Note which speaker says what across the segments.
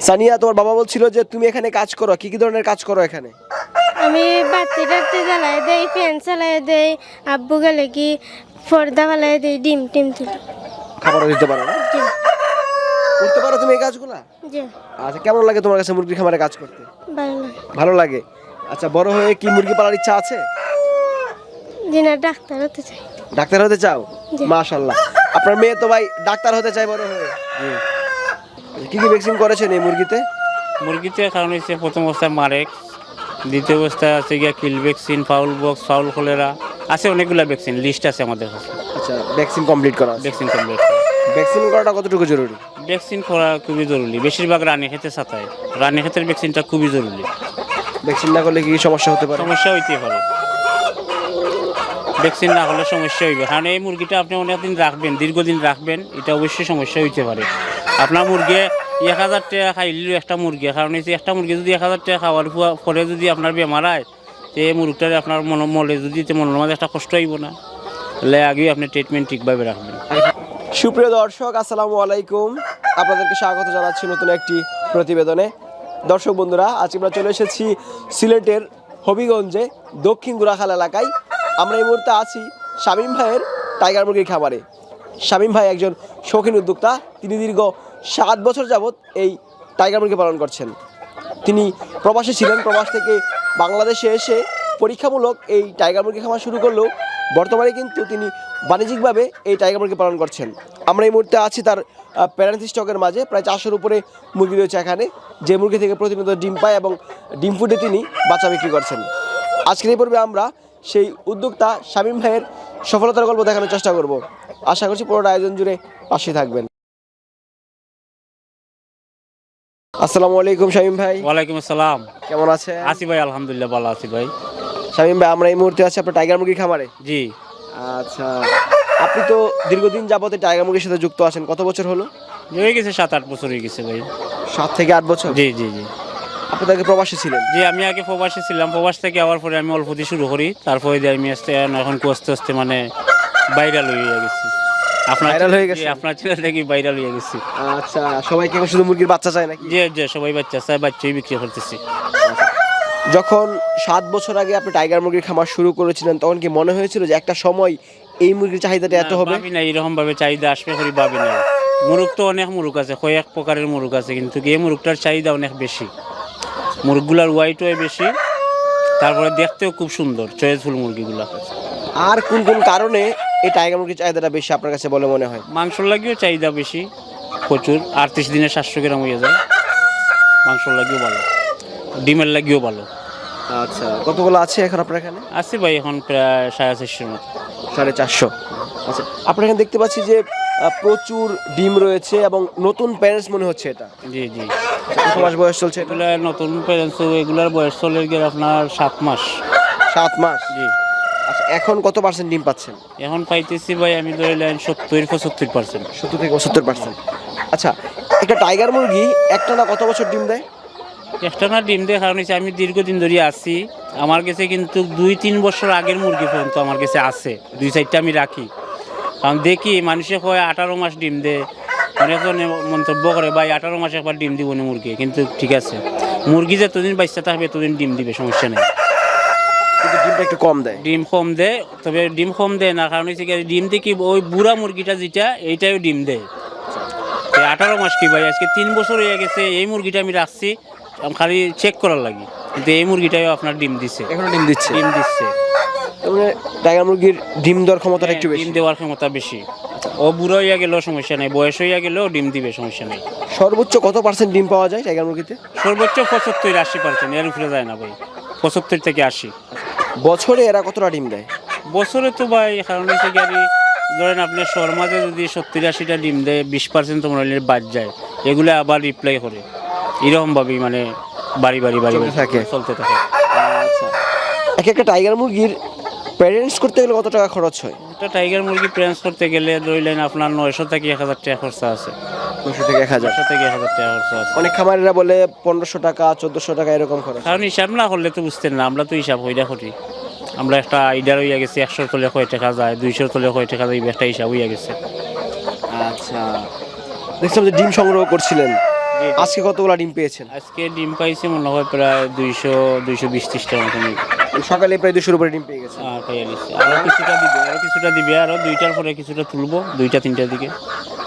Speaker 1: সানিয়া তোমার বাবা বলছিল যে তুমি এখানে কাজ করো কি কি ধরনের কাজ করো এখানে?
Speaker 2: আমি বাতি টাতি জ্বালাই দেই ফ্যান চালাই দেই আব্বু গেলে কি পর্দা ফালাই দেই ডিম টিম তুলি।
Speaker 1: খাবারও দিতে পারো না?
Speaker 2: জি।
Speaker 1: করতে পারো তুমি এই কাজগুলা?
Speaker 2: জি।
Speaker 1: আচ্ছা কেমন লাগে তোমার কাছে মুরগির খামারে কাজ করতে?
Speaker 2: ভালো লাগে।
Speaker 1: ভালো লাগে? আচ্ছা বড় হয়ে কি মুরগি পালার ইচ্ছা আছে?
Speaker 2: জি না ডাক্তার হতে চাই।
Speaker 1: ডাক্তার হতে চাও?
Speaker 2: জি।
Speaker 1: মাশাল্লাহ আপনার মেয়ে তো ভাই ডাক্তার হতে চায় বড় হয়ে।
Speaker 3: জি।
Speaker 1: কি কি ভ্যাকসিন করেছেন এই মুরগিতে?
Speaker 3: মুরগিতে কারণ হচ্ছে প্রথম অবস্থায় মারেক দ্বিতীয় অবস্থায় আছে গিয়া কিল vaccine fowl pox fowl cholera আছে অনেকগুলো ভ্যাকসিন লিস্ট আছে আমাদের কাছে।
Speaker 1: আচ্ছা ভ্যাকসিন কমপ্লিট করা
Speaker 3: ভ্যাকসিন কমপ্লিট
Speaker 1: ভ্যাকসিন করাটা কতটুকু জরুরি?
Speaker 3: ভ্যাকসিন করা খুবই জরুরি। বেশিরভাগ রানী খেতে সাঁতায় রানী ক্ষেতের ভ্যাকসিনটা খুবই জরুরি।
Speaker 1: ভ্যাকসিন না করলে কি কি সমস্যা হতে পারে?
Speaker 3: সমস্যা হইতে পারে। ভ্যাকসিন না হলে সমস্যা হইবে। কারণ এই মুরগিটা আপনি অনেকদিন রাখবেন দীর্ঘদিন রাখবেন এটা অবশ্যই সমস্যা হইতে পারে। আপনার মুরগি এক হাজার টাকা খাইলেও একটা মুরগি। কারণ হচ্ছে একটা মুরগি যদি এক হাজার টাকা খাওয়ার পর- যদি আপনার বেমার হয়, তো এই মুরগিটারে আপনার মন মলে যদি মনের মাঝে একটা কষ্ট হইব না। তাহলে আগে আপনি ট্রিটমেন্ট ঠিকভাবে রাখবেন।
Speaker 1: সুপ্রিয় দর্শক, আসসালামু আলাইকুম। আপনাদেরকে স্বাগত জানাচ্ছি নতুন একটি প্রতিবেদনে। দর্শক বন্ধুরা আজ আমরা চলে এসেছি সিলেটের হবিগঞ্জে দক্ষিণ গুড়াখাল এলাকায়। আমরা এই মুহূর্তে আছি শামীম ভাইয়ের টাইগার মুরগির খামারে। শামীম ভাই একজন শৌখিন উদ্যোক্তা। তিনি দীর্ঘ সাত বছর যাবৎ এই টাইগার মুরগি পালন করছেন। তিনি প্রবাসে ছিলেন, প্রবাস থেকে বাংলাদেশে এসে পরীক্ষামূলক এই টাইগার মুরগি খামার শুরু করলেও বর্তমানে কিন্তু তিনি বাণিজ্যিকভাবে এই টাইগার মুরগি পালন করছেন। আমরা এই মুহূর্তে আছি তার প্যারেন্ট স্টকের মাঝে। প্রায় চারশোর উপরে মুরগি রয়েছে এখানে। যে মুরগি থেকে প্রতিনিয়ত ডিম পায় এবং ডিম ফুটে তিনি বাচ্চা বিক্রি করছেন। আজকের এই পর্বে আমরা সেই উদ্যোক্তা শামীম ভাইয়ের সফলতার গল্প দেখানোর চেষ্টা করব। আশা করছি পুরোটা আয়োজন জুড়ে পাশে থাকবেন। আসসালামু আলাইকুম শামীম ভাই।
Speaker 3: ওয়ালাইকুম আসসালাম।
Speaker 1: কেমন আছেন?
Speaker 3: আছি ভাই আলহামদুলিল্লাহ ভালো আছি ভাই।
Speaker 1: শামীম ভাই আমরা এই মুহূর্তে আছি আপনার টাইগার মুরগির খামারে।
Speaker 3: জি।
Speaker 1: আচ্ছা আপনি তো দীর্ঘদিন যাবতে টাইগার মুরগির সাথে যুক্ত আছেন কত বছর হলো?
Speaker 3: হয়ে গেছে সাত আট বছর হয়ে গেছে ভাই।
Speaker 1: সাত থেকে আট বছর?
Speaker 3: জি জি জি।
Speaker 1: আপনি আগে প্রবাসী ছিলেন।
Speaker 3: যে আমি আগে প্রবাসে ছিলাম। প্রবাস থেকে আবার পরে আমি অল্প দিয়ে শুরু করি। তারপরে আমি আস্তে এখন আস্তে আস্তে মানে বাইরে হয়ে গেছি। আপনার
Speaker 1: Viral হয়ে গেছে?
Speaker 3: আপনার ছেলে থেকে ভাইরাল হয়ে গেছি।
Speaker 1: আচ্ছা সবাই কি শুধু মুরগির বাচ্চা চায় নাকি?
Speaker 3: যে যে সবাই বাচ্চা চায় বাচ্চাই বিক্রি করতেছি।
Speaker 1: যখন সাত বছর আগে আপনি টাইগার মুরগির খামার শুরু করেছিলেন তখন কি মনে হয়েছিল যে একটা সময় এই মুরগির চাহিদাটা এত হবে?
Speaker 3: ভাবি না এরকম ভাবে চাহিদা আসবে করি ভাবি না মুরগ তো অনেক মুরগ আছে কয়েক প্রকারের মুরগ আছে কিন্তু এই মুরগটার চাহিদা অনেক বেশি? মুরগগুলার ওয়াইটও বেশি তারপরে দেখতেও খুব সুন্দর চয়েসফুল মুরগিগুলা।
Speaker 1: আর কোন কোন কারণে এই টাইগার মুরগির চাহিদাটা বেশি আপনার কাছে বলে মনে হয়?
Speaker 3: মাংস লাগিও চাহিদা বেশি প্রচুর। আটত্রিশ দিনে সাতশো গ্রাম হয়ে যায়। মাংস লাগিও ভালো। ডিমের লাগিও ভালো।
Speaker 1: আচ্ছা কতগুলো আছে এখন আপনার এখানে?
Speaker 3: আছে ভাই এখন প্রায় সাড়ে চারশোর মতো।
Speaker 1: সাড়ে চারশো। আচ্ছা আপনার এখানে দেখতে পাচ্ছি যে আহ, প্রচুর ডিম রয়েছে এবং নতুন প্যারেন্টস মনে হচ্ছে এটা।
Speaker 3: জি জি।
Speaker 1: কত মাস বয়স চলছে এটা?
Speaker 3: এগুলা নতুন প্যারেন্টস এগুলার বয়স চলে গিয়ে আপনার সাত মাস।
Speaker 1: সাত মাস।
Speaker 3: জি।
Speaker 1: আচ্ছা এখন কত পার্সেন্ট ডিম পাচ্ছেন?
Speaker 3: এখন পাইতেছি ভাই আমি ধরে নেন সত্তর পঁচাত্তর পার্সেন্ট
Speaker 1: সত্তর থেকে পঁচাত্তর পার্সেন্ট আচ্ছা একটা টাইগার মুরগি একটা না কত বছর ডিম দেয়?
Speaker 3: একটা না ডিম দিয়ে কারণ হচ্ছে আমি দীর্ঘদিন ধরে আছি। আমার কাছে কিন্তু দুই তিন বছর আগের মুরগি পর্যন্ত আমার কাছে আছে। দুই সাইডটা আমি রাখি। কারণ দেখি মানুষে কয় আঠারো মাস ডিম দেয়। অনেকজনে মন্তব্য করে ভাই আঠারো মাসে একবার ডিম দিব না মুরগি। কিন্তু ঠিক আছে। মুরগি যতদিন বাচ্চা থাকবে ততদিন ডিম দিবে সমস্যা নেই।
Speaker 1: ডিমটা একটু কম দেয়?
Speaker 3: ডিম কম দেয় তবে ডিম কম দেয় না কারণ হচ্ছে ডিম দিয়ে কি ওই বুড়া মুরগিটা যেটা এইটাও ডিম দেয়। আঠারো মাস কি ভাই আজকে তিন বছর হয়ে গেছে এই মুরগিটা আমি রাখছি আম খালি চেক করার লাগি কিন্তু এই মুরগিটাও আপনার ডিম দিচ্ছে
Speaker 1: এখনও ডিম দিচ্ছে?
Speaker 3: ডিম দিচ্ছে।
Speaker 1: টাইগার মুরগির ডিম দেওয়ার ক্ষমতাটা একটু বেশি?
Speaker 3: ডিম দেওয়ার ক্ষমতা বেশি। ও বুড়ো হইয়া গেলেও সমস্যা নেই বয়স হইয়া গেলেও ডিম দিবে সমস্যা নেই।
Speaker 1: সর্বোচ্চ কত পার্সেন্ট ডিম পাওয়া যায় টাইগার মুরগিতে?
Speaker 3: সর্বোচ্চ পঁচাত্তর আশি পার্সেন্ট এর উপরে যায় না ভাই। পঁচাত্তর থেকে আশি।
Speaker 1: বছরে এরা কতটা ডিম দেয়?
Speaker 3: বছরে তো ভাই কারণ হচ্ছে কি আমি ধরেন আপনি শর্মাতে যদি সত্তর আশিটা ডিম দেয় বিশ পার্সেন্ট তোমার হলে বাদ যায়। এগুলো আবার রিপ্লাই করে। এরকমভাবেই মানে বাড়ি বাড়ি বাড়ি বাড়ি
Speaker 1: থাকে।
Speaker 3: চলতে থাকে।
Speaker 1: আচ্ছা। এক একটা টাইগার মুরগির প্যারেন্টস করতে গেলে কত টাকা খরচ হয়?
Speaker 3: একটা টাইগার মুরগি প্রেন্স করতে গেলে ধরলেন আপনার নয়শো থেকে এক হাজার টাকা খরচা আছে।
Speaker 1: দুশো থেকে এক হাজার।
Speaker 3: নয়শো থেকে এক হাজার টাকা খরচা আছে।
Speaker 1: অনেক খামারিরা বলে পনেরোশো টাকা চোদ্দশো টাকা এরকম খরচ।
Speaker 3: কারণ হিসাব না করলে তো বুঝতেন না আমরা তো হিসাব হইয়া করি আমরা একটা আইডিয়া হইয়া গেছি একশোর তলে কয় টাকা যায় দুইশোর তলে কয় টাকা যায় একটা হিসাব হইয়া গেছে।
Speaker 1: আচ্ছা। দেখছিলাম যে ডিম সংগ্রহ করছিলেন। আজকে কতগুলো ডিম পেয়েছেন?
Speaker 3: আজকে ডিম পাইছে মনে হয় প্রায় দুইশো দুইশো বিশ ত্রিশটার মতন
Speaker 1: মানে সকালে প্রায় দুশোর উপরে ডিম পেয়ে গেছে
Speaker 3: গেছে। আরও কিছুটা দিবে আরও কিছুটা দিবে আরও দুইটার পরে কিছুটা তুলবো দুইটা তিনটার দিকে।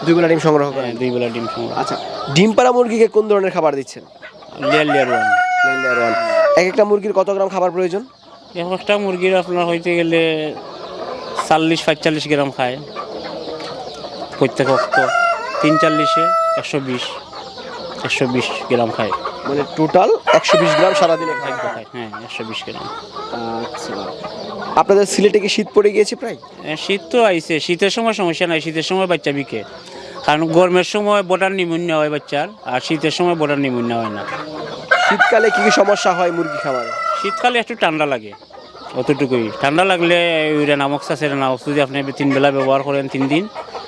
Speaker 1: দুইগুলা ডিম সংগ্রহ
Speaker 3: হ্যাঁ,
Speaker 1: করেন?
Speaker 3: দুই বেলা ডিম সংগ্রহ।
Speaker 1: আচ্ছা ডিম পাড়া মুরগিকে কোন ধরনের খাবার দিচ্ছেন?
Speaker 3: Layer layer one.
Speaker 1: Layer one। এক একটা মুরগির কত গ্রাম খাবার প্রয়োজন?
Speaker 3: এখন একটা মুরগির আপনার হইতে গেলে চাল্লিশ পঁয়তাল্লিশ গ্রাম খায়। প্রত্যেক অক্ত তিন চাল্লিশে একশো বিশ একশো বিশ গ্রাম খায়।
Speaker 1: মানে টোটাল একশো বিশ গ্রাম সারাদিনে খায়।
Speaker 3: খায় হ্যাঁ একশো বিশ গ্রাম।
Speaker 1: আচ্ছা। আপনাদের সিলেটে কি শীত পড়ে গিয়েছে প্রায়?
Speaker 3: শীত তো আইছে। শীতের সময় সমস্যা নাই। শীতের সময় বাচ্চা বিকে। কারণ গরমের সময় বোটার নিমুন্যা হয় বাচ্চার আর শীতের সময় বোটার নিমুন্যা হয় না।
Speaker 1: শীতকালে কি কি সমস্যা হয় মুরগি খাবারে?
Speaker 3: শীতকালে একটু ঠান্ডা লাগে অতটুকুই। ঠান্ডা লাগলে রেনামক্স আছে রেনামক্স যদি আপনি তিন বেলা ব্যবহার করেন তিন দিন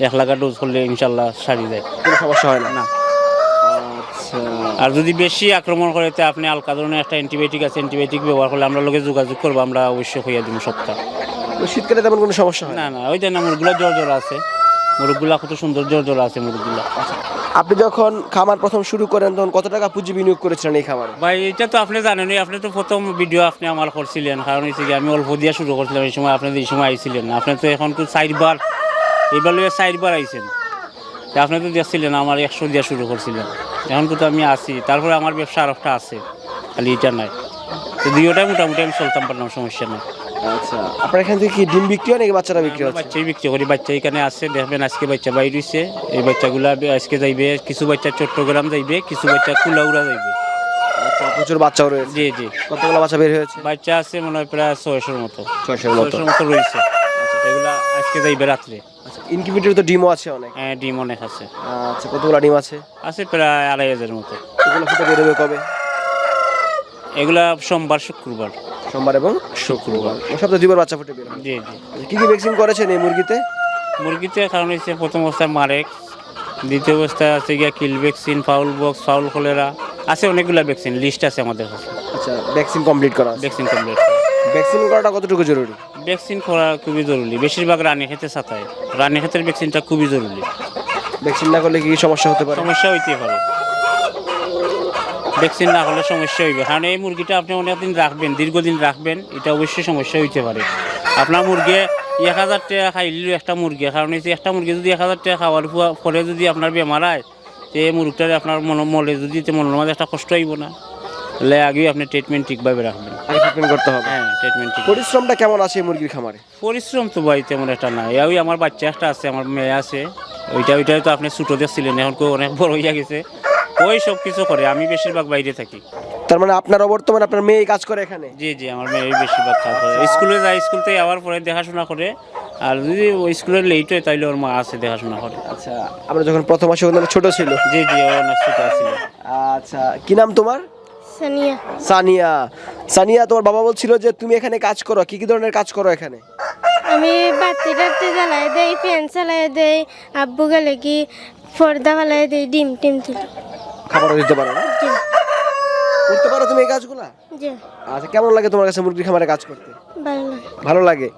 Speaker 3: এক লাখা ডোজ করলে ইনশাল্লাহ সারি যায়।
Speaker 1: কোনো সমস্যা হয় না?
Speaker 3: না।
Speaker 1: আচ্ছা।
Speaker 3: আর যদি বেশি আক্রমণ করে তো আপনি আলকা ধরনের একটা অ্যান্টিবায়োটিক আছে অ্যান্টিবায়োটিক ব্যবহার করলে আমরা লোকে যোগাযোগ করব আমরা অবশ্যই হইয়া দিব সপ্তাহ
Speaker 1: শীতকালে তেমন কোনো সমস্যা না?
Speaker 3: না ওই দেন মুরগুলা জ্বর জ্বর আছে। মুরগুলা কত সুন্দর জ্বর জ্বর আছে মুরগুলা
Speaker 1: আপনি যখন খামার প্রথম শুরু করেন তখন কত টাকা পুঁজি বিনিয়োগ করেছিলেন এই খামারে?
Speaker 3: ভাই এটা তো আপনি জানেনই আপনি তো প্রথম ভিডিও আপনি আমার করছিলেন কারণ হচ্ছে আমি অল্প দিয়া শুরু করছিলাম এই সময় আপনি এই সময় আইছিলেন। আপনি তো এখন তো চারবার এইবার লইয়া চারবার আইছেন। তা আপনি তো দেখছিলেন আমার একশো দিয়া শুরু করছিলেন। এখন কিন্তু আমি আছি তারপরে আমার ব্যবসা আর একটা আছে খালি এটা নাই। তো দুইটাই মোটামুটি আমি চলতাম পারলাম সমস্যা নেই।
Speaker 1: আচ্ছা আপনার এখান থেকে কি ডিম বিক্রি হয় নাকি বাচ্চারা বিক্রি হচ্ছে
Speaker 3: বাচ্চাই বিক্রি করি বাচ্চা এখানে আছে দেখবেন আজকে বাচ্চা বাইর হইছে এই বাচ্চাগুলা আজকে যাইবে কিছু বাচ্চা চট্টগ্রাম যাইবে কিছু বাচ্চা কুলাউড়া যাইবে।
Speaker 1: আচ্ছা প্রচুর বাচ্চাও রয়েছে।
Speaker 3: জি জি।
Speaker 1: কতগুলো বাচ্চা বের হয়েছে?
Speaker 3: বাচ্চা আছে মনে হয় প্রায় ছয়শোর মতো।
Speaker 1: ছয়শের মতো।
Speaker 3: ছয়শোর মতো রয়েছে। এগুলা আজকে যাইবে রাত্রে।
Speaker 1: আচ্ছা ইনকিউবেটর তো ডিমও আছে অনেক।
Speaker 3: হ্যাঁ ডিম অনেক আছে।
Speaker 1: আচ্ছা কতগুলো ডিম আছে?
Speaker 3: আছে প্রায় আড়াই হাজারের মতো।
Speaker 1: এগুলো ফুটে বেরোবে কবে?
Speaker 3: এগুলা সোমবার শুক্রবার।
Speaker 1: সোমবার এবং
Speaker 3: শুক্রবার।
Speaker 1: সপ্তাহে দুইবার বাচ্চা ফুটে বের হয়।
Speaker 3: জি জি।
Speaker 1: কি কি ভ্যাকসিন করেছেন এই মুরগিতে?
Speaker 3: মুরগিতে কারণ হচ্ছে প্রথম অবস্থায় মারেক দ্বিতীয় অবস্থায় আছে গিয়া কিল vaccine fowl pox fowl cholera আছে অনেকগুলা ভ্যাকসিন লিস্ট আছে আমাদের কাছে।
Speaker 1: আচ্ছা ভ্যাকসিন কমপ্লিট করা
Speaker 3: ভ্যাকসিন কমপ্লিট
Speaker 1: ভ্যাকসিন করাটা কতটুকু জরুরি?
Speaker 3: ভ্যাকসিন করা খুবই জরুরি। বেশিরভাগ রানী খেতে সাঁতায় রানী ক্ষেতের ভ্যাকসিনটা খুবই জরুরি।
Speaker 1: ভ্যাকসিন না করলে কি কি সমস্যা হতে পারে?
Speaker 3: সমস্যা হইতে পারে। ভ্যাকসিন না হলে সমস্যা হইবে। কারণ এই মুরগিটা আপনি অনেকদিন রাখবেন দীর্ঘদিন রাখবেন এটা অবশ্যই সমস্যা হইতে পারে। আপনার মুরগি এক হাজার টাকা খাইলিল একটা মুরগি কারণ হচ্ছে একটা মুরগি যদি এক হাজার টাকা খাওয়ার পর- যদি আপনার বেমার হয় তো এই মুরগিটার আপনার মন মলে যদি মনের মাঝে একটা কষ্ট হইব না। তাহলে আগেই আপনি ট্রিটমেন্ট ঠিকভাবে রাখবেন।
Speaker 1: ট্রিটমেন্ট করতে হবে।
Speaker 3: হ্যাঁ ট্রিটমেন্ট ঠিক।
Speaker 1: পরিশ্রমটা কেমন আছে মুরগির খামারে?
Speaker 3: পরিশ্রম তো ভাই তেমন একটা নাই। ওই আমার বাচ্চা একটা আছে আমার মেয়ে আছে। ওইটা ওইটাই তো আপনি ছোটো দেখছিলেন এখন কেউ অনেক বড় হইয়া গেছে। ওই সব কিছু করে আমি বেশিরভাগ বাইরে থাকি।
Speaker 1: তার মানে আপনার বর্তমানে আপনার মেয়ে কাজ করে এখানে?
Speaker 3: জি জি আমার মেয়ে বেশিরভাগ কাজ করে। স্কুলে যায় স্কুল থেকে আবার পরে দেখাশোনা করে। আর যদি ওই স্কুলে লেট হয় তাইলে ওর মা আছে দেখাশোনা করে।
Speaker 1: আচ্ছা আমরা যখন প্রথম আসি ওখানে ছোট ছিল।
Speaker 3: জি জি ও অনেক ছোট ছিল
Speaker 1: আচ্ছা কি নাম তোমার?
Speaker 2: সানিয়া।
Speaker 1: সানিয়া। সানিয়া তোমার বাবা বলছিল যে তুমি এখানে কাজ করো কি কি ধরনের কাজ করো এখানে?
Speaker 2: আমি বাতি টাতি জ্বালাই দেই ফ্যান চালাই দেই আব্বু গেলে কি পর্দা ফালাই দেই ডিম টিম তুলি।
Speaker 1: খাবারও দিতে পারো না? করতে পারো তুমি এই কাজগুলা? আচ্ছা কেমন লাগে তোমার কাছে মুরগির খামারে কাজ করতে?
Speaker 2: ভালো লাগে।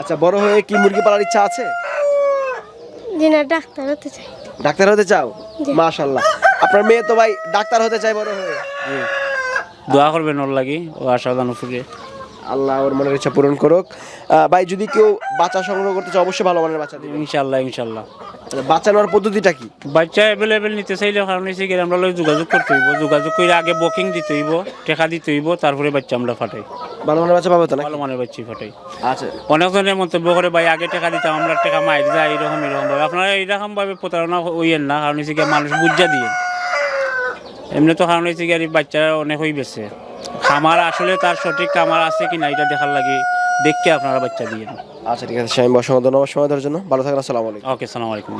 Speaker 1: আচ্ছা বড় হয়ে কি মুরগি পালার ইচ্ছা আছে?
Speaker 2: ডাক্তার হতে চাই।
Speaker 1: ডাক্তার হতে চাও?
Speaker 2: জি।
Speaker 1: মাশাল্লাহ আপনার মেয়ে তো ভাই ডাক্তার হতে চাই বড় হয়ে।
Speaker 3: দোয়া করবেন ওর লাগি ও আশা দানো ফুরিয়ে
Speaker 1: আল্লাহ ওর মনের ইচ্ছা পূরণ করুক। ভাই যদি কেউ বাচ্চা সংগ্রহ করতে চায় অবশ্যই ভালো মানের বাচ্চা দিবে।
Speaker 3: ইনশাল্লাহ ইনশাল্লাহ
Speaker 1: বাচ্চা নেওয়ার পদ্ধতিটা কি?
Speaker 3: বাচ্চা অ্যাভেলেবেল নিতে চাইলে কারণ হচ্ছে কি আমরা যোগাযোগ করতে হইব। যোগাযোগ করে আগে বুকিং দিতে হইব টাকা দিতে হইব তারপরে বাচ্চা আমরা ফাটাই।
Speaker 1: ভালো মানের বাচ্চা পাবে তো না
Speaker 3: ভালো মানের বাচ্চা ফাটাই।
Speaker 1: আচ্ছা।
Speaker 3: অনেক অনেকজনের মন্তব্য করে ভাই আগে টাকা দিতাম আমরা টাকা মাইর যায় এরকম এরকম ভাবে। আপনারা এইরকম ভাবে প্রতারণা হইয়েন না কারণ হচ্ছে মানুষ বুঝা দিয়ে। এমনি তো কারণ হচ্ছে আর বাচ্চারা অনেক হয়ে গেছে খামার আসলে তার সঠিক খামার আছে কি না এটা দেখার লাগে। দেখকে আপনারা বাচ্চা দিয়ে
Speaker 1: আচ্ছা ঠিক আছে আমি অসংখ্য ধন্যবাদ সময় দেওয়ার জন্য। ভালো থাকেন আসসালামু আলাইকুম।
Speaker 3: ওকে সালাম আলাইকুম।